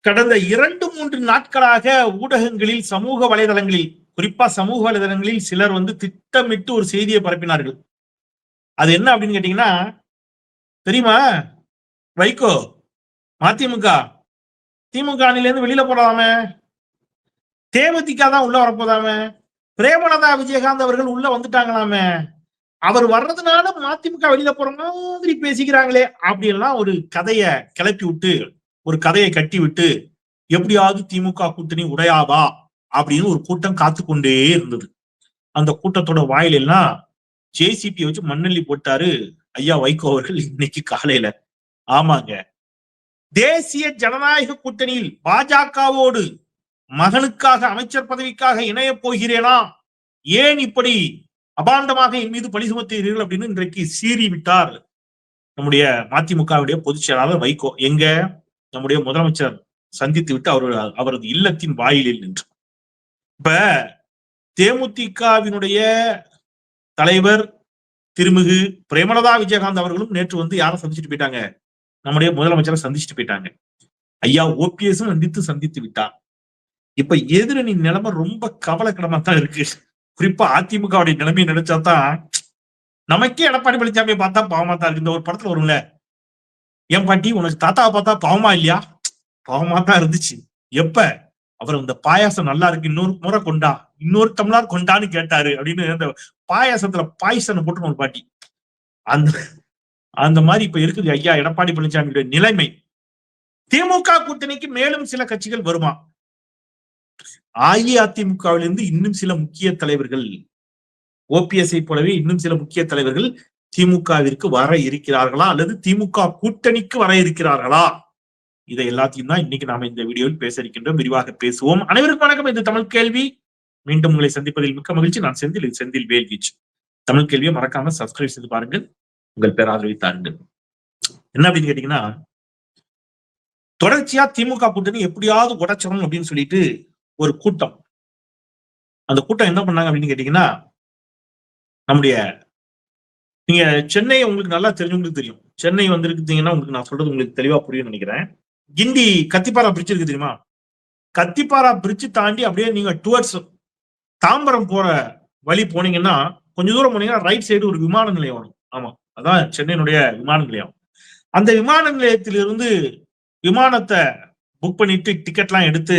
கடந்த இரண்டு மூன்று நாட்களாக ஊடகங்களில் சமூக வலைதளங்களில் குறிப்பா சமூக வலைதளங்களில் சிலர் வந்து திட்டமிட்டு ஒரு செய்தியை பரப்பினார்கள். அது என்ன அப்படின்னு கேட்டீங்கன்னா தெரியுமா? வைகோ மதிமுக திமுக அணிலேருந்து வெளியில போடாம தேமுதிக தான் உள்ள வரப்போதாமே. பிரேமலதா விஜயகாந்த் அவர்கள் உள்ள வந்துட்டாங்களாமே. அவர் வர்றதுனால மதிமுக வெளியில போற மாதிரி பேசிக்கிறாங்களே அப்படின்லாம் ஒரு கதைய கிளப்பி விட்டு ஒரு கதையை கட்டிவிட்டு எப்படியாவது திமுக கூட்டணி உடையாதா அப்படின்னு ஒரு கூட்டம் காத்து கொண்டே இருந்தது. அந்த கூட்டத்தோட வாயிலெல்லாம் ஜேசிபி வச்சு மண்ணள்ளி போட்டாரு ஐயா வைகோ அவர்கள் இன்னைக்கு காலையில. ஆமாங்க. தேசிய ஜனநாயக கூட்டணியில் பாஜகவோடு மகனுக்காக அமைச்சர் பதவிக்காக இணையப் போகிறேனா? ஏன் இப்படி அபாண்டமாக என் மீது பழி சுமத்துகிறீர்கள் அப்படின்னு இன்றைக்கு சீறி விட்டார் நம்முடைய மதிமுகவுடைய பொதுச் செயலாளர் வைகோ. எங்க? நம்முடைய முதலமைச்சர் சந்தித்து விட்டு அவர் அவரது இல்லத்தின் வாயிலில் நின்று. இப்ப தேமுதிகவினுடைய தலைவர் திருமிகு பிரேமலதா விஜயகாந்த் அவர்களும் நேற்று வந்து யாரை சந்திச்சுட்டு போயிட்டாங்க? நம்முடைய முதலமைச்சரை சந்திச்சுட்டு போயிட்டாங்க. ஐயா ஓபிஎஸும் சந்தித்து சந்தித்து விட்டார். இப்ப எதிரணி நிலைமை ரொம்ப கவலைக்கிடமா தான் இருக்கு. குறிப்பா அதிமுகவுடைய நிலைமையை நினைச்சாதான் நமக்கே எடப்பாடி பழனிசாமியை பார்த்தா பாவமா தான் இருக்கு. இந்த ஒரு படத்துல வரும்ல என் பாட்டி உனக்கு தாத்தாவை பார்த்தா பாவமா இல்லையா? பாவமா தான் இருந்துச்சு. எப்ப? அவர் இந்த பாயாசம் நல்லா இருக்கு இன்னொரு முறை கொண்டா இன்னொரு டம்ளார் கொண்டான்னு கேட்டாரு அப்படின்னு அந்த பாயாசத்துல பாயசனை போட்டு ஒரு பாட்டி. அந்த அந்த மாதிரி இப்ப இருக்குது ஐயா எடப்பாடி பழனிசாமியுடைய நிலைமை. திமுக கூட்டணிக்கு மேலும் சில கட்சிகள் வருமா? அஇஅதிமுகவிலிருந்து இன்னும் சில முக்கிய தலைவர்கள் ஓபிஎஸ்ஐ போலவே இன்னும் சில முக்கிய தலைவர்கள் திமுகவிற்கு வர இருக்கிறார்களா அல்லது திமுக கூட்டணிக்கு வர இருக்கிறார்களா? இதை எல்லாத்தையும் தான் இன்னைக்கு நாம இந்த வீடியோவில் பேச இருக்கின்றோம். விரிவாக பேசுவோம். அனைவருக்கும் வணக்கம். இந்த தமிழ் கேள்வி. மீண்டும் உங்களை சந்திப்பதில் மிக்க மகிழ்ச்சி. நான் செந்தில் இது செந்தில் வேல்வீச் தமிழ் கேள்வியை மறக்காம சப்ஸ்கிரைப் செய்து பாருங்கள். உங்கள் பேராதரவை தாருங்கள். என்ன அப்படின்னு கேட்டீங்கன்னா தொடர்ச்சியா திமுக கூட்டணி எப்படியாவது உடைச்சிடணும் அப்படின்னு சொல்லிட்டு ஒரு கூட்டம். அந்த கூட்டம் என்ன பண்ணாங்க அப்படின்னு கேட்டீங்கன்னா நம்முடைய நீங்க சென்னை உங்களுக்கு நல்லா தெரிஞ்சவங்களுக்கு தெரியும். சென்னை வந்திருக்கீங்கன்னா உங்களுக்கு நான் சொல்றது உங்களுக்கு தெளிவா புரியும் நினைக்கிறேன். கிண்டி கத்திப்பாரா பிரிட்ஜ் இருக்கு தெரியுமா? கத்திப்பாரா பிரிட்ஜ் தாண்டி அப்படியே நீங்க டுவர்ட்ஸ் தாம்பரம் போற வழி போனீங்கன்னா கொஞ்ச தூரம் போனீங்கன்னா ரைட் சைடு ஒரு விமான நிலையம் வரும். ஆமா அதான் சென்னையினுடைய விமான நிலையம். அந்த விமான நிலையத்திலிருந்து விமானத்தை புக் பண்ணிட்டு டிக்கெட்லாம் எடுத்து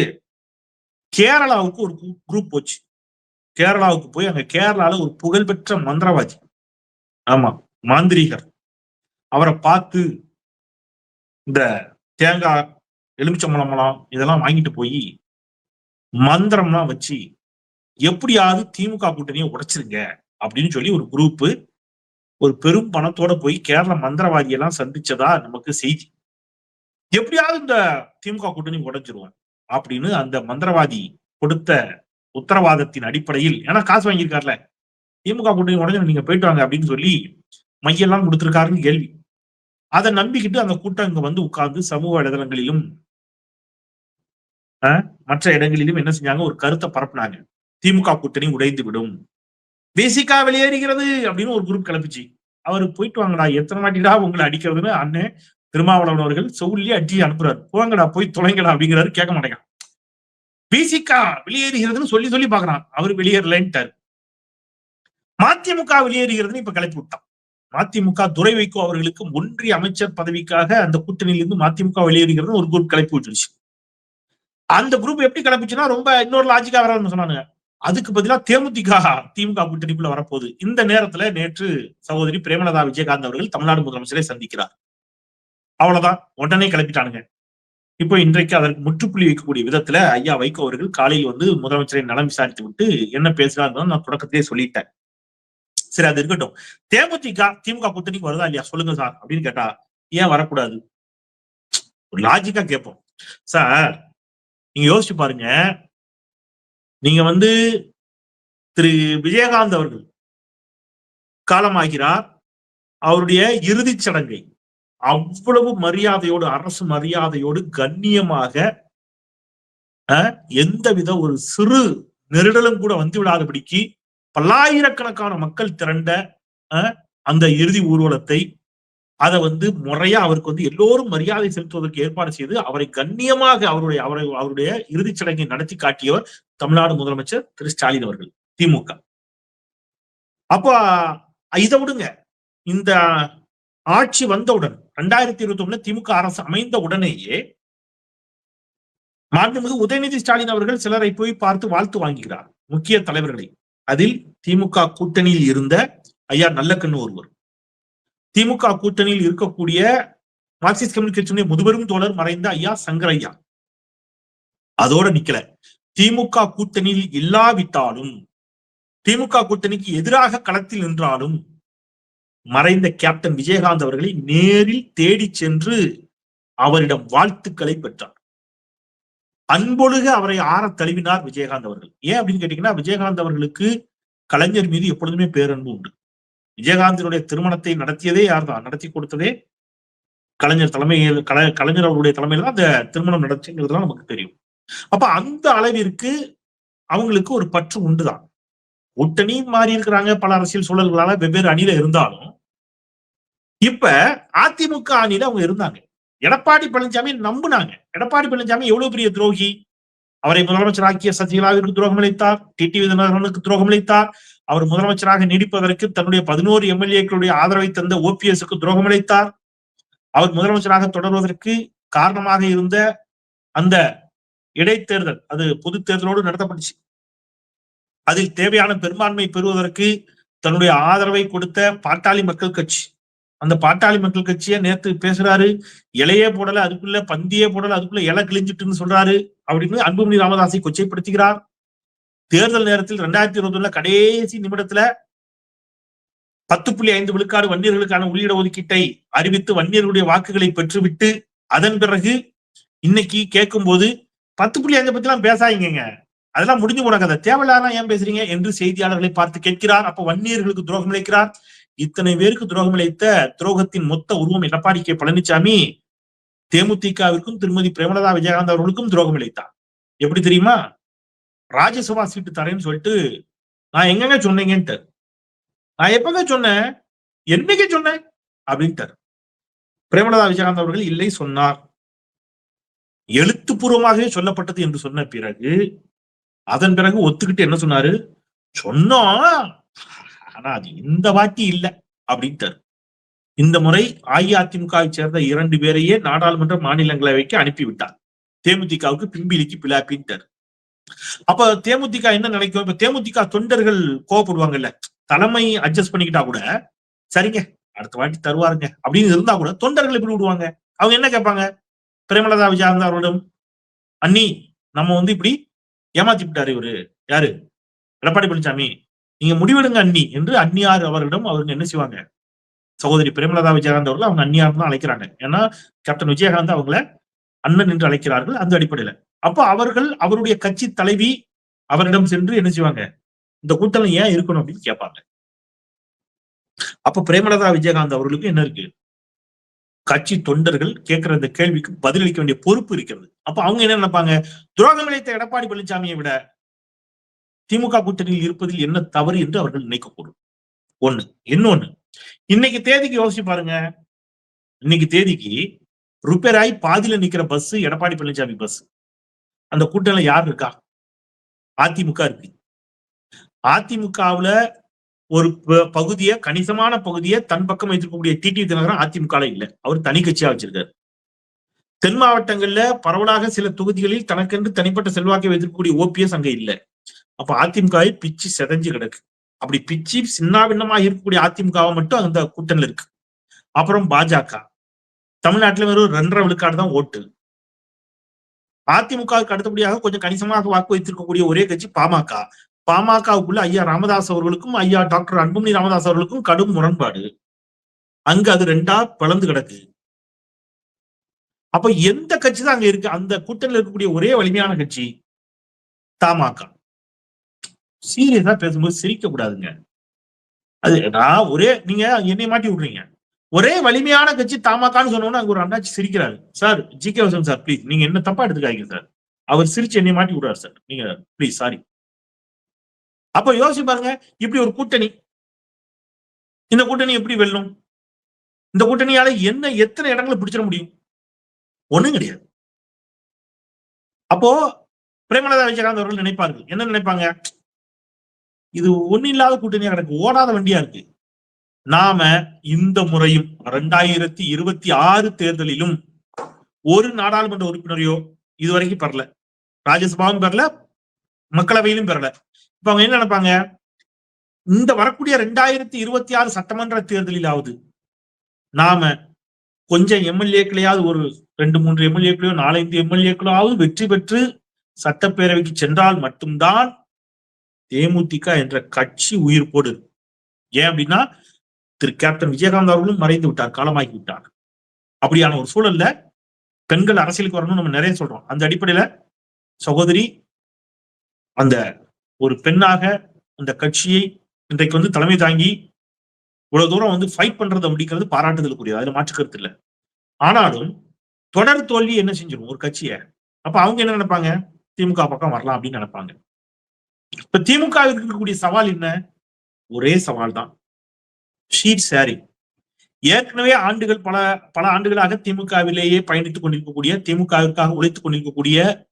கேரளாவுக்கு ஒரு குரூப் போச்சு. கேரளாவுக்கு போய் அங்க கேரளால ஒரு புகழ்பெற்ற மந்திரவாதி. ஆமா மாந்திரிகர். அவரை பார்த்து இந்த தேங்காய் எலுமிச்சம்பழம்பழம் இதெல்லாம் வாங்கிட்டு போய் மந்திரம்லாம் வச்சு எப்படியாவது திமுக கூட்டணியை உடைச்சிருங்க அப்படின்னு சொல்லி ஒரு குரூப்பு ஒரு பெரும் பணத்தோட போய் கேரள மந்திரவாதி எல்லாம் சந்திச்சதா நமக்கு செய்தி. எப்படியாவது இந்த திமுக கூட்டணி உடைச்சிருவோம் அப்படின்னு அந்த மந்திரவாதி கொடுத்த உத்தரவாதத்தின் அடிப்படையில் ஏன்னா காசு வாங்கியிருக்காருல திமுக கூட்டணி உடனே நீங்க போயிட்டு வாங்க அப்படின்னு சொல்லி மையெல்லாம் கொடுத்துருக்காருன்னு கேள்வி. அதை நம்பிக்கிட்டு அந்த கூட்டம் இங்க வந்து உட்கார்ந்து சமூக வலைதளங்களிலும் மற்ற இடங்களிலும் என்ன செஞ்சாங்க? ஒரு கருத்தை பரப்புனாங்க. திமுக கூட்டணி உடைந்து விடும். பேசிக்கா வெளியேறுகிறது அப்படின்னு ஒரு குரூப் கிளப்பிச்சு அவரு போயிட்டு வாங்கடா எத்தனை வாட்டிடா உங்களை அடிக்கிறதுன்னு அண்ணன் திருமாவளவன் அவர்கள் சொல்லி அடி அனுப்புறாரு. போங்கடா போய் தொலைங்கடா அப்படிங்கிறாரு கேட்க மாட்டேங்கிறான். பேசிக்கா வெளியேறுகிறதுன்னு சொல்லி சொல்லி பாக்குறான் அவர் வெளியேறலைன்ட்டாரு. மதிமுக வெளியேறுகிறதுன்னு இப்ப கிளப்பி விட்டான் மதிமுக துரை வைகோ அவர்களுக்கு ஒன்றிய அமைச்சர் பதவிக்காக அந்த கூட்டணியிலிருந்து மதிமுக வெளியேறுகிறது ஒரு குரூப் கிளப்பி விட்டுருச்சு. அந்த குரூப் எப்படி கிளப்பிச்சுன்னா ரொம்ப இன்னொரு லாஜிக்கா வராதுன்னு சொன்னாங்க அதுக்கு பதிலா தேமுதிக திமுக கூட்டணிக்குள்ள வரப்போகுது. இந்த நேரத்துல நேற்று சகோதரி பிரேமலதா விஜயகாந்த் அவர்கள் தமிழ்நாடு முதலமைச்சரை சந்திக்கிறார். அவ்வளவுதான். உடனே கிளப்பிட்டானுங்க. இப்போ இன்றைக்கு அதற்கு முற்றுப்புள்ளி வைக்கக்கூடிய விதத்துல ஐயா வைகோ அவர்கள் காலையில் வந்து முதலமைச்சரை நலம் விசாரித்து விட்டு என்ன பேசுறாங்க நான் தொடக்கத்திலே சொல்லிட்டேன். சரி அது இருக்கட்டும். தேமுதிக திமுக கூட்டணிக்கு வருதா இல்லையா? சொல்லுங்க சார் அப்படின்னு கேட்டா ஏன் வரக்கூடாது? ஒரு லாஜிக்கா கேட்போம். சார் நீங்க யோசிச்சு பாருங்க. நீங்க வந்து திரு விஜயகாந்த் அவர்கள் காலமாகிறார். அவருடைய இறுதிச் சடங்கை அவ்வளவு மரியாதையோடு அரசு மரியாதையோடு கண்ணியமாக எந்தவித ஒரு சிறு நெருடலும் கூட வந்து விடாதபடிக்கு பல்லாயிரக்கணக்கான மக்கள் திரண்ட அந்த இறுதி ஊர்வலத்தை அதை வந்து முறையா அவருக்கு வந்து எல்லோரும் மரியாதை செலுத்துவதற்கு ஏற்பாடு செய்து அவரை கண்ணியமாக அவருடைய அவரை அவருடைய இறுதிச் சடங்கை நடத்தி காட்டியவர் தமிழ்நாடு முதலமைச்சர் திரு. ஸ்டாலின் அவர்கள் திமுக. அப்போ இதை விடுங்க. இந்த ஆட்சி வந்தவுடன் ரெண்டாயிரத்தி இருபத்தி ஒண்ணுல திமுக அரசு அமைந்த உடனேயே மாண்புமிகு உதயநிதி ஸ்டாலின் அவர்கள் சிலரை போய் பார்த்து வாழ்த்து வாங்குகிறார் முக்கிய தலைவர்களை. அதில் திமுக கூட்டணியில் இருந்த ஐயா நல்லக்கண்ணு ஒருவர். திமுக கூட்டணியில் இருக்கக்கூடிய மார்க்சிஸ்ட் கம்யூனிஸ்ட் முதுபெரும் தோழர் மறைந்த ஐயா சங்கர் ஐயா அதோட நிக்கல. திமுக கூட்டணியில் இல்லாவிட்டாலும் திமுக கூட்டணிக்கு எதிராக களத்தில் நின்றாலும் மறைந்த கேப்டன் விஜயகாந்த் அவர்களை நேரில் தேடி சென்று அவரிடம் வாழ்த்துக்களை பெற்றார். அன்பொழுக அவரை ஆற தழுவினார் விஜயகாந்த் அவர்கள். ஏன் அப்படின்னு கேட்டீங்கன்னா விஜயகாந்த் அவர்களுக்கு கலைஞர் மீது எப்பொழுதுமே பேரன்பு உண்டு. விஜயகாந்தினுடைய திருமணத்தை நடத்தியதே யார் தான் நடத்தி கொடுத்ததே கலைஞர் தலைமையில் கலை கலைஞர் அவர்களுடைய தலைமையில் தான் அந்த திருமணம் நடச்சுங்கிறதுலாம் நமக்கு தெரியும். அப்ப அந்த அளவிற்கு அவங்களுக்கு ஒரு பற்று உண்டுதான். ஒட்டணி மாறி இருக்கிறாங்க பல அரசியல் சூழல்களால வெவ்வேறு அணியில இருந்தாலும் இப்ப அதிமுக அணியில அவங்க இருந்தாங்க. எடப்பாடி பழனிசாமி நம்புனாங்க. எடப்பாடி பழனிசாமி எவ்வளவு பெரிய துரோகி? அவரை முதலமைச்சர் ஆக்கிய சசிகலாவிற்கு துரோகம் அளித்தார். டிடிவி தினகரனுக்கு துரோகம் அளித்தார். அவர் முதலமைச்சராக நீடிப்பதற்கு தன்னுடைய பதினோரு எம்எல்ஏக்களுடைய ஆதரவை தந்த ஓபிஎஸ்க்கு துரோகம் அளித்தார். அவர் முதலமைச்சராக தொடர்வதற்கு காரணமாக இருந்த அந்த இடைத்தேர்தல் அது பொது தேர்தலோடு நடத்தப்பட்டுச்சு. அதில் தேவையான பெரும்பான்மை பெறுவதற்கு தன்னுடைய ஆதரவை கொடுத்த பாட்டாளி மக்கள் கட்சி. அந்த பாட்டாளி மக்கள் கட்சியை நேத்து பேசுறாரு இலையே போடல அதுக்குள்ள பந்தியே போடல அதுக்குள்ள இலை கிழிஞ்சிட்டுன்னு சொல்றாரு அப்படின்னு அன்புமணி ராமதாசை கொச்சைப்படுத்துகிறார். தேர்தல் நேரத்தில் ரெண்டாயிரத்தி இருபத்தி ஒண்ணுல கடைசி நிமிடத்துல பத்து புள்ளி ஐந்து விழுக்காடு வன்னியர்களுக்கான உள்ளிட ஒதுக்கீட்டை அறிவித்து வன்னியர்களுடைய வாக்குகளை பெற்றுவிட்டு அதன் பிறகு இன்னைக்கு கேட்கும் போது பத்து புள்ளி ஐந்து பத்தி எல்லாம் பேசாதீங்க அதெல்லாம் முடிஞ்சு போன கதை. தேவையில்லாதான் ஏன் பேசுறீங்க? என்று செய்தியாளர்களை பார்த்து கேட்கிறார். அப்ப வன்னியர்களுக்கு துரோகம் இழைக்கிறார் இத்தனை பேருக்கு துரோகம் இழைத்த துரோகத்தின் மொத்த உருவம் எடப்பாடி கே. பழனிசாமி தேமுதிகவிற்கும் திருமதி பிரேமலதா விஜயகாந்த் அவர்களுக்கும் துரோகம் இழைத்தார். எப்படி தெரியுமா? ராஜ்யசபா சீட்டு தரேன்னு சொல்லிட்டு நான் எங்கங்க சொன்னீங்கன்ட்டு? நான் எப்பங்க சொன்னேன்? என்னைக்கு சொன்னேன்? அப்படின்ட்டார். பிரேமலதா விஜயகாந்த் அவர்கள் இல்லை சொன்னார். எழுத்துப்பூர்வமாகவே சொல்லப்பட்டது என்று சொன்ன பிறகு அதன் பிறகு ஒத்துக்கிட்டு என்ன சொன்னாரு? சொன்னோம். ஆனா அது இந்த வாட்டி இல்ல அப்படின்ட்டார். இந்த முறை அஇஅதிமுகவை சேர்ந்த இரண்டு பேரையே நாடாளுமன்ற மாநிலங்களவைக்கு அனுப்பிவிட்டார். தேமுதிகவுக்கு பிம்பிலிக்கு பிளாப்பின்ட்டார். அப்ப தேமுதிக என்ன நினைக்கும்? இப்ப தேமுதிக தொண்டர்கள் கோவப்படுவாங்கல்ல. தலைமை அட்ஜஸ்ட் பண்ணிக்கிட்டா கூட சரிங்க அடுத்த வாட்டி தருவாருங்க அப்படின்னு இருந்தா கூட தொண்டர்கள் எப்படி விடுவாங்க? அவங்க என்ன கேட்பாங்க? பிரேமலதா விஜயகாந்த் அவர்களிடம் அண்ணி நம்ம வந்து இப்படி ஏமாத்தி விட்டாரு இவரு. யாரு? எடப்பாடி பழனிசாமி நீங்க முடிவெடுங்க அண்ணி என்று அந்நியார் அவர்களிடம் அவருங்க என்ன செய்வாங்க? சகோதரி பிரேமலதா விஜயகாந்த் அவர்கள் அவங்க அந்நியார் தான் அழைக்கிறாங்க. ஏன்னா கேப்டன் விஜயகாந்த் அவங்கள அண்ணன் என்று அழைக்கிறார்கள் அந்த அடிப்படையில. அப்போ அவர்கள் அவருடைய கட்சி தலைவி அவரிடம் சென்று என்ன செய்வாங்க? இந்த கூட்டணி ஏன் இருக்கணும் அப்படின்னு கேட்பாங்க. அப்ப பிரேமலதா விஜயகாந்த் அவர்களுக்கு என்ன இருக்கு? கட்சி தொண்டர்கள் கேட்கிற இந்த கேள்விக்கு பதிலளிக்க வேண்டிய பொறுப்பு இருக்கிறது. அப்ப அவங்க என்ன நினைப்பாங்க? துரோகம் இழைத்த எடப்பாடி பழனிசாமியை விட திமுக கூட்டணியில் இருப்பதில் என்ன தவறு என்று அவர்கள் நினைக்கக்கூடும். ஒண்ணு. இன்னொன்னு. இன்னைக்கு தேதிக்கு யோசிச்சு பாருங்க. இன்னைக்கு தேதிக்கு ரிப்பேர் ஆகி பாதியில நிக்கிற பஸ் எடப்பாடி பழனிசாமி பஸ் அந்த கூட்டணியில யார் இருக்கா? அதிமுக இருக்கு. அதிமுகவுல ஒரு ப- பகுதியை கணிசமான பகுதியை தன் பக்கம் வைத்திருக்கக்கூடிய டிடி தினகரன் அதிமுக இல்லை. அவர் தனி கட்சியா வச்சிருக்காரு. தென் மாவட்டங்கள்ல பரவலாக சில தொகுதிகளில் தனக்கென்று தனிப்பட்ட செல்வாக்கை வைத்திருக்கக்கூடிய ஓபிஎஸ் அங்க இல்லை. அப்ப அதிமுகவை பிச்சு செதஞ்சு கிடக்கு. அப்படி பிச்சு சின்னாபின்னமாக இருக்கக்கூடிய அதிமுகவை மட்டும் அந்த கூட்டணியில் இருக்கு. அப்புறம் பாஜக. தமிழ்நாட்டில் வெறும் ரெண்டரை விழுக்காடு தான் ஓட்டு. அதிமுகவுக்கு அடுத்தபடியாக கொஞ்சம் கணிசமாக வாக்கு வைத்திருக்கக்கூடிய ஒரே கட்சி பாமக. பாமகவுக்குள்ள ஐயா ராமதாஸ் அவர்களுக்கும் ஐயா டாக்டர் அன்புமணி ராமதாஸ் அவர்களுக்கும் கடும் முரண்பாடு. அங்க அது ரெண்டா பிளந்து கிடக்கு. அப்ப எந்த கட்சி தான் அங்க இருக்கு? அந்த கூட்டணியில் இருக்கக்கூடிய ஒரே வலிமையான கட்சி தமாக சீரியஸா பேசும்போது சிரிக்க கூடாதுங்க. அது நான் ஒரே நீங்க என்னை மாட்டி விடுறீங்க. ஒரே வலிமையான கட்சி தாமாக்கான்னு சொன்னோன்னா அங்க ஒரு அண்ணாச்சி சிரிக்கிறாரு. Sir G K Vasan sir please நீங்க என்ன தப்பா எடுத்துக்காதீங்க சார். அவர் சிரிச்சு என்னை மாட்டி விடுறாரு சார். நீங்க ப்ளீஸ் சாரி அப்ப யோசிச்சு பாருங்க இப்படி ஒரு கூட்டணி. இந்த கூட்டணி எப்படி வெல்லும்? இந்த கூட்டணியால என்ன எத்தனை இடங்களை பிடிச்சிட முடியும்? ஒண்ணும் கிடையாது. அப்போ பிரேமலதா விஜயகாந்த் அவர்கள் நினைப்பார்கள். என்ன நினைப்பாங்க? இது ஒன்னும் இல்லாத கூட்டணியா கிடக்கு. ஓடாத வண்டியா இருக்கு. நாம இந்த முறையும் ரெண்டாயிரத்தி இருபத்தி ஆறு தேர்தலிலும் ஒரு நாடாளுமன்ற உறுப்பினரையோ இதுவரைக்கும் பெறல. ராஜ்யசபாவும் பெறல மக்களவையிலும் பெறல. இப்ப அவங்க என்ன நினைப்பாங்க? இந்த வரக்கூடிய ரெண்டாயிரத்தி இருபத்தி ஆறு சட்டமன்ற தேர்தலிலாவது நாம கொஞ்சம் எம்எல்ஏக்களையாவது ஒரு ரெண்டு மூன்று எம்எல்ஏக்களையோ நாலஞ்சு எம்எல்ஏக்களாவது வெற்றி பெற்று சட்டப்பேரவைக்கு சென்றால் மட்டும்தான் தேமுதிக என்ற கட்சி உயிர் போடு. ஏன் அப்படின்னா திரு கேப்டன் விஜயகாந்த் அவர்களும் மறைந்து விட்டார் காலமாக்கி விட்டார். அப்படியான ஒரு சூழல்ல பெண்கள் அரசியலுக்கு வரணும்னு நம்ம நிறைய சொல்றோம். அந்த அடிப்படையில சகோதரி அந்த ஒரு பெண்ணாக அந்த கட்சியை இன்றைக்கு வந்து தலைமை தாங்கி இவ்வளவு தூரம் வந்து ஃபைட் பண்றது அப்படிங்கிறது பாராட்டுதலுக்குரியது. அதுல மாற்று கருத்து இல்லை. ஆனாலும் தொடர் தோல்வி என்ன செஞ்சிடும் ஒரு கட்சியை? அப்ப அவங்க என்ன நினைப்பாங்க? திமுக பக்கம் வரலாம் அப்படின்னு நினைப்பாங்க. இப்ப திமுக இருக்கக்கூடிய சவால் என்ன? ஒரே சவால் தான் ஷீட் ஷேரிங். ஏற்கனவே ஆண்டுகள் பல பல ஆண்டுகளாக திமுகவிலேயே பயணித்துக் கொண்டிருக்கக்கூடிய திமுகவிற்காக உழைத்துக் கொண்டிருக்கக்கூடிய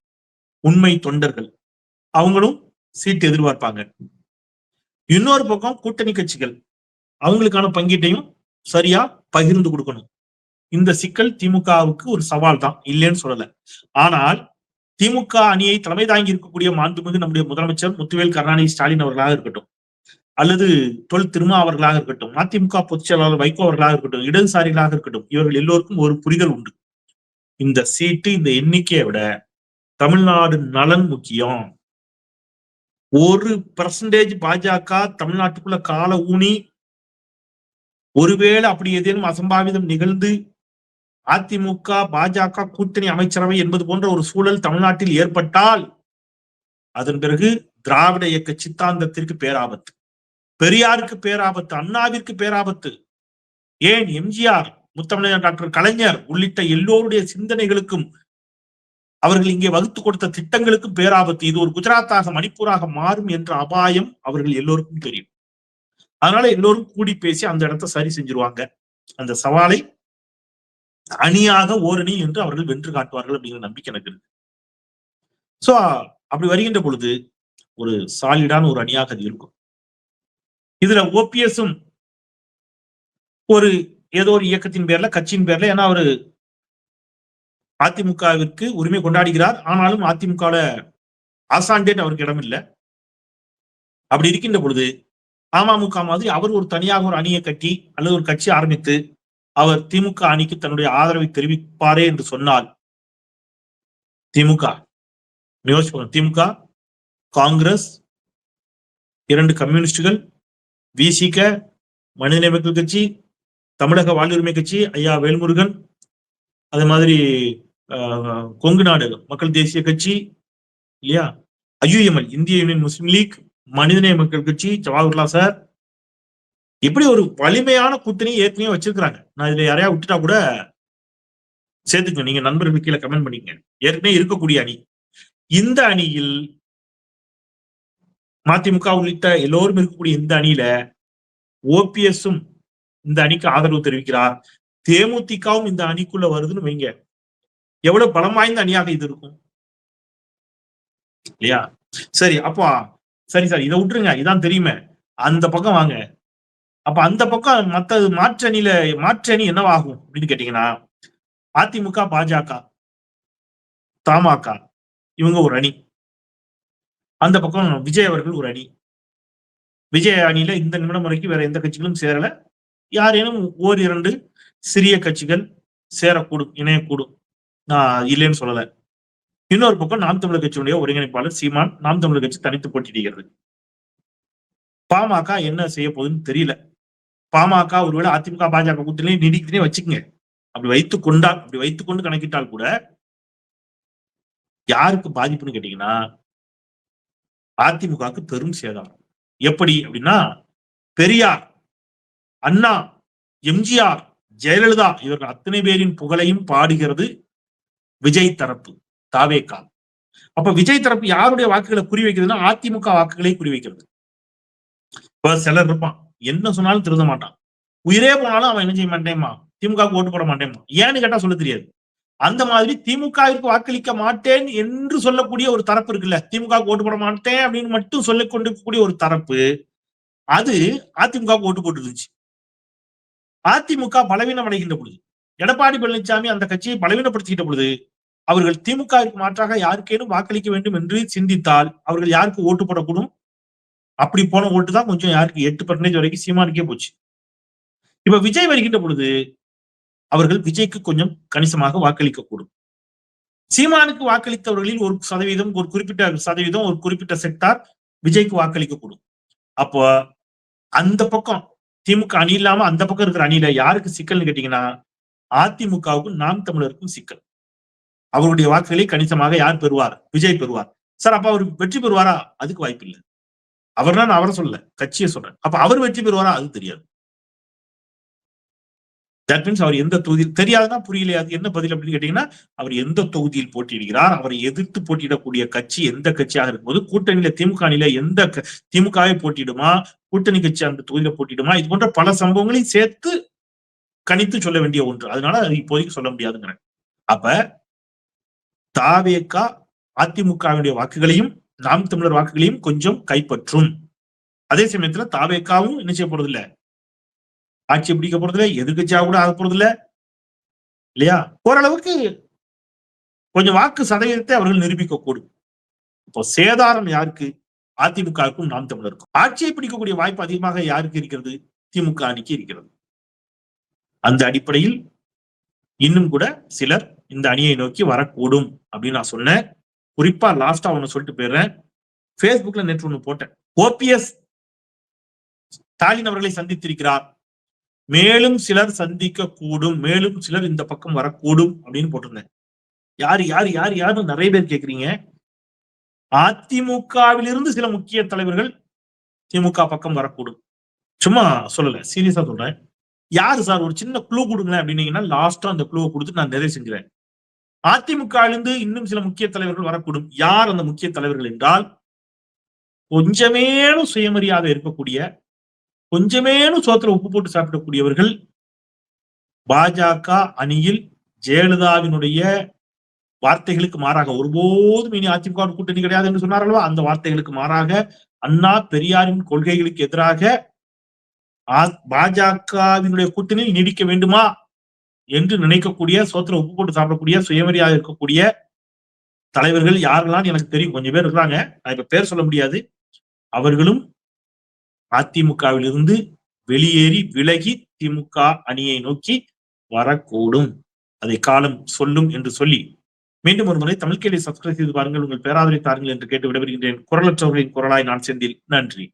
உண்மை தொண்டர்கள். அவங்களும் சீட்டு எதிர்பார்ப்பாங்க. இன்னொரு பக்கம் கூட்டணி கட்சிகள். அவங்களுக்கான பங்கீட்டையும் சரியா பகிர்ந்து கொடுக்கணும். இந்த சிக்கல் திமுகவுக்கு ஒரு சவால் தான் இல்லைன்னு சொல்லல. ஆனால் திமுக அணியை தலைமை தாங்கி இருக்கக்கூடிய மாண்புமிகு நம்முடைய முதலமைச்சர் முத்துவேல் கருணாநிதி ஸ்டாலின் அவர்களாக இருக்கட்டும் அல்லது தொல் திருமா அவர்களாக இருக்கட்டும் அதிமுக பொதுச் செயலாளர் வைகோ அவர்களாக இருக்கட்டும் இடதுசாரிகளாக இருக்கட்டும் இவர்கள் எல்லோருக்கும் ஒரு புரிதல் உண்டு. இந்த சீட்டு இந்த எண்ணிக்கையை விட தமிழ்நாடு நலன் முக்கியம். ஒரு பர்சன்டேஜ் பாஜக தமிழ்நாட்டுக்குள்ள கால ஊனி ஒருவேளை அப்படி ஏதேனும் அசம்பாவிதம் நிகழ்ந்து அதிமுக பாஜக கூட்டணி அமைச்சரவை என்பது போன்ற ஒரு சூழல் தமிழ்நாட்டில் ஏற்பட்டால் அதன் பிறகு திராவிட இயக்க சித்தாந்தத்திற்கு பேராபத்து பெரியாருக்கு பேராபத்து அண்ணாவிற்கு பேராபத்து. ஏன் எம்ஜிஆர் முத்தமிழர் டாக்டர் கலைஞர் உள்ளிட்ட எல்லோருடைய சிந்தனைகளுக்கும் அவர்கள் இங்கே வகுத்து கொடுத்த திட்டங்களுக்கும் பேராபத்து. இது ஒரு குஜராத்தாக மணிப்பூராக மாறும் என்ற அபாயம் அவர்கள் எல்லோருக்கும் தெரியும். அதனால எல்லோரும் கூடி பேசி அந்த இடத்த சரி செஞ்சிருவாங்க. அந்த சவாலை அணியாக ஓரணி என்று அவர்கள் வென்று காட்டுவார்கள் அப்படிங்கிற நம்பிக்கை எனக்கு இருக்கு. சோ அப்படி வருகின்ற பொழுது ஒரு சாலிடான ஒரு அணியாக அது இருக்கும். இதுல ஓபிஎஸும் ஒரு ஏதோ ஒரு இயக்கத்தின் பேர்ல கட்சியின் பேர்ல ஏன்னா அவரு அதிமுகவிற்கு உரிமை கொண்டாடுகிறார். ஆனாலும் அதிமுக ஆசாண்டேன் அவருக்கு இடம் இல்லை. அப்படி இருக்கின்ற பொழுது அமமுக மாதிரி அவர் ஒரு தனியாக ஒரு அணியை கட்டி அல்லது ஒரு கட்சி ஆரம்பித்து அவர் திமுக அணிக்கு தன்னுடைய ஆதரவை தெரிவிப்பாரே என்று சொன்னால் திமுக யோசிச்சு திமுக காங்கிரஸ் இரண்டு கம்யூனிஸ்டுகள் விசிக மனிதநேய மக்கள் கட்சி தமிழக வாழ்வுரிமை கட்சி ஐயா வேல்முருகன் அது மாதிரி கொங்கு நாடு மக்கள் தேசிய கட்சி இல்லையா? ஐயுஎம்எல் இந்திய யூனியன் முஸ்லீம் லீக் மனிதநேய மக்கள் கட்சி ஜவஹர்லால் சார் இப்படி ஒரு வலிமையான கூட்டணி ஏற்கனவே வச்சிருக்கிறாங்க. நான் இதுல யாரையா விட்டுட்டா கூட சேர்த்துக்கணும். நீங்க நண்பர்கள் கீழே கமெண்ட் பண்ணிக்க ஏற்கனவே இருக்கக்கூடிய அணி. இந்த அணியில் மதிமுக உள்ளிட்ட எல்லோரும் இருக்கக்கூடிய இந்த அணியில ஓபிஎஸும் இந்த அணிக்கு ஆதரவு தெரிவிக்கிறார். தேமுதிகவும் இந்த அணிக்குள்ள வருதுன்னு வைங்க. எவ்வளவு பலம் வாய்ந்த அணியாக இது இருக்கும். இல்லையா? சரி அப்பா சரி சார் இதை விட்டுருங்க. இதான் தெரியுமே. அந்த பக்கம் வாங்க. அப்ப அந்த பக்கம் மத்த மாற்று மாற்றணி மாற்று அணி என்னவாகும் அப்படின்னு கேட்டீங்கன்னா அதிமுக பாஜக தமாக இவங்க ஒரு அணி. அந்த பக்கம் விஜய் அவர்கள் ஒரு அணி. விஜய் அணியில இந்த நிமிடம் வரைக்கும் வேற எந்த கட்சிகளும் சேரல. யாரேனும் ஓர் இரண்டு சிறிய கட்சிகள் சேரக்கூடும் இணையக்கூடும். நான் இல்லைன்னு சொல்லல. இன்னொரு பக்கம் நாம் தமிழர் கட்சியுடைய ஒருங்கிணைப்பாளர் சீமான் நாம் தமிழர் கட்சி தனித்து போட்டியிடுகிறது. பாமக என்ன செய்ய போகுதுன்னு தெரியல. பாமக ஒருவேளை அதிமுக பாஜக கூட்டணி நீடிக்கிறே வச்சுக்கோங்க. அப்படி வைத்து கொண்டால் அப்படி வைத்துக்கொண்டு கணக்கிட்டால் கூட யாருக்கு பாதிப்புன்னு கேட்டீங்கன்னா அதிமுகவுக்கு பெரும் சேதாரம் எப்படி அப்படின்னா பெரியார் அண்ணா எம்ஜிஆர் ஜெயலலிதா இவர்கள் அத்தனை பேரின் புகழையும் பாடுகிறது விஜய் தரப்பு தாவேக்கா. அப்ப விஜய் தரப்பு யாருடைய வாக்குகளை குறிவைக்கிறதுனா அதிமுக வாக்குகளை குறி வைக்கிறது இப்போ சிலர் இருப்பான். என்ன சொன்னாலும் திருந்த மாட்டான். உயிரே போனாலும் அவன் என்ன செய்ய மாட்டேமா திமுகவுக்கு ஓட்டு போட மாட்டேமா ஏன்னு கேட்டா சொல்ல தெரியாது. அந்த மாதிரி திமுகவிற்கு வாக்களிக்க மாட்டேன் என்று சொல்லக்கூடிய ஒரு தரப்பு இருக்குல்ல. திமுக ஓட்டு போட மாட்டேன் அப்படின்னு மட்டும் சொல்லிக் கொண்டிருக்கக்கூடிய ஒரு தரப்பு அது அதிமுக ஓட்டு போட்டு இருந்துச்சு அதிமுக பலவீனம் அடைகின்ற பொழுது எடப்பாடி பழனிசாமி அந்த கட்சியை பலவீனப்படுத்திக்கிட்ட பொழுது அவர்கள் திமுகவிற்கு மாற்றாக யாருக்கேனும் வாக்களிக்க வேண்டும் என்று சிந்தித்தால் அவர்கள் யாருக்கு ஓட்டு போடக்கூடும்? அப்படி போன ஓட்டு தான் கொஞ்சம் யாருக்கு எட்டு பர்சன்டேஜ் வரைக்கும் சீமானுக்கே போச்சு. இப்ப விஜய் வருகின்ற பொழுது அவர்கள் விஜய்க்கு கொஞ்சம் கணிசமாக வாக்களிக்க கூடும் சீமானுக்கு வாக்களித்தவர்களில் ஒரு சதவீதம் ஒரு குறிப்பிட்ட சதவீதம் ஒரு குறிப்பிட்ட செக்டார் விஜய்க்கு வாக்களிக்க கூடும் அப்போ அந்த பக்கம் திமுக அணி இல்லாம அந்த பக்கம் இருக்கிற அணியில யாருக்கு சிக்கல்னு கேட்டீங்கன்னா அதிமுகவுக்கும் நாம் தமிழருக்கும் சிக்கல். அவருடைய வாக்குகளை கணிசமாக யார் பெறுவார்? விஜய் பெறுவார். சார் அப்ப அவர் வெற்றி பெறுவாரா? அதுக்கு வாய்ப்பு இல்லை அவர் நான் அவரை சொல்ல கட்சியை சொல்றேன். அப்ப அவர் வெற்றி பெறுவாரா? அது தெரியாது. தட் மீன்ஸ் அவர் எந்த தொகுதியில் தெரியாதுன்னா புரியலையா அது என்ன பதில் அப்படின்னு கேட்டீங்கன்னா அவர் எந்த தொகுதியில் போட்டியிடுகிறார்? அவரை எதிர்த்து போட்டியிடக்கூடிய கட்சி எந்த கட்சியாக இருக்கும்போது கூட்டணியில திமுக அணியில எந்த திமுகவை போட்டியிடுமா? கூட்டணி கட்சி அந்த தொகுதியில போட்டிடுமா இது போன்ற பல சம்பவங்களையும் சேர்த்து கணித்து சொல்ல வேண்டிய ஒன்று. அதனால அது இப்போதைக்கு சொல்ல முடியாதுங்கிறேன். அப்ப தாவேக்கா அதிமுகவினுடைய வாக்குகளையும் நாம் தமிழர் வாக்குகளையும் கொஞ்சம் கைப்பற்றும். அதே சமயத்துல தாவேக்காவும் என்ன செய்ய போறது இல்ல ஆட்சி பிடிக்க போறது இல்ல எதிர்கட்சியாக கூட ஆக போறது இல்ல இல்லையா? ஓரளவுக்கு கொஞ்சம் வாக்கு சதவீதத்தை அவர்கள் நிரூபிக்க கூடும் இப்போ சேதாரம் யாருக்கு? அதிமுகவுக்கும் நாம் தமிழருக்கும். ஆட்சியை பிடிக்கக்கூடிய வாய்ப்பு அதிகமாக யாருக்கு இருக்கிறது? திமுக அணிக்கு இருக்கிறது. அந்த அடிப்படையில் இன்னும் கூட சிலர் இந்த அணியை நோக்கி வரக்கூடும் அப்படின்னு நான் சொன்னேன். குறிப்பா லாஸ்டா ஒன்னு சொல்லிட்டு போயிடுறேன். பேஸ்புக்ல நேற்று ஒண்ணு போட்டேன். ஓபிஎஸ் ஸ்டாலின் அவர்களை சந்தித்திருக்கிறார். மேலும் சிலர் சந்திக்க கூடும் மேலும் சிலர் இந்த பக்கம் வரக்கூடும் அப்படின்னு போட்டிருந்தேன். யார் யார் யார் யாருன்னு நிறைய பேர் கேக்குறீங்க. அதிமுகவிலிருந்து சில முக்கிய தலைவர்கள் திமுக பக்கம் வரக்கூடும். சும்மா சொல்லல சீரியஸா சொல்றேன். யாரு சார்? ஒரு சின்ன குழு கொடுங்களேன் அப்படின்னீங்கன்னா லாஸ்டா அந்த குழுவை கொடுத்து நான் நிறைவு செஞ்சுறேன் அதிமுகவிலிருந்து இன்னும் சில முக்கிய தலைவர்கள் வரக்கூடும். யார் அந்த முக்கிய தலைவர்கள் என்றால் கொஞ்சமேனும் சுயமரியாதை இருக்கக்கூடிய கொஞ்சமேனும் சோத்துல உப்பு போட்டு சாப்பிடக்கூடியவர்கள் பாஜக அணியில் ஜெயலலிதாவினுடைய வார்த்தைகளுக்கு மாறாக ஒருபோதும் இனி அதிமுக கூட்டணி கிடையாது என்று சொன்னார்களோ அந்த வார்த்தைகளுக்கு மாறாக அண்ணா பெரியாரின் கொள்கைகளுக்கு எதிராக பாஜகவினுடைய கூட்டணி நீடிக்க வேண்டுமா? என்று நினைக்கக்கூடிய சோத்திர உப்பு போட்டு சாப்பிடக்கூடிய சுயமரியாதை இருக்கக்கூடிய தலைவர்கள் யாரெல்லாம் எனக்கு தெரியும். கொஞ்சம் பேர் இருக்கிறாங்க. நான் இப்ப பேர் சொல்ல முடியாது. அவர்களும் அதிமுகவில் இருந்து வெளியேறி விலகி திமுக அணியை நோக்கி வரக்கூடும். அதை காலம் சொல்லும் என்று சொல்லி மீண்டும் ஒரு முறை தமிழ் கேள்வி சப்ஸ்கிரைப் செய்து பாருங்கள். உங்கள் பேராதரை தாருங்கள் என்று கேட்டு விடைபெறுகின்றேன். குரலற்றவர்களின் குரலாய் நான் செந்தில். நன்றி.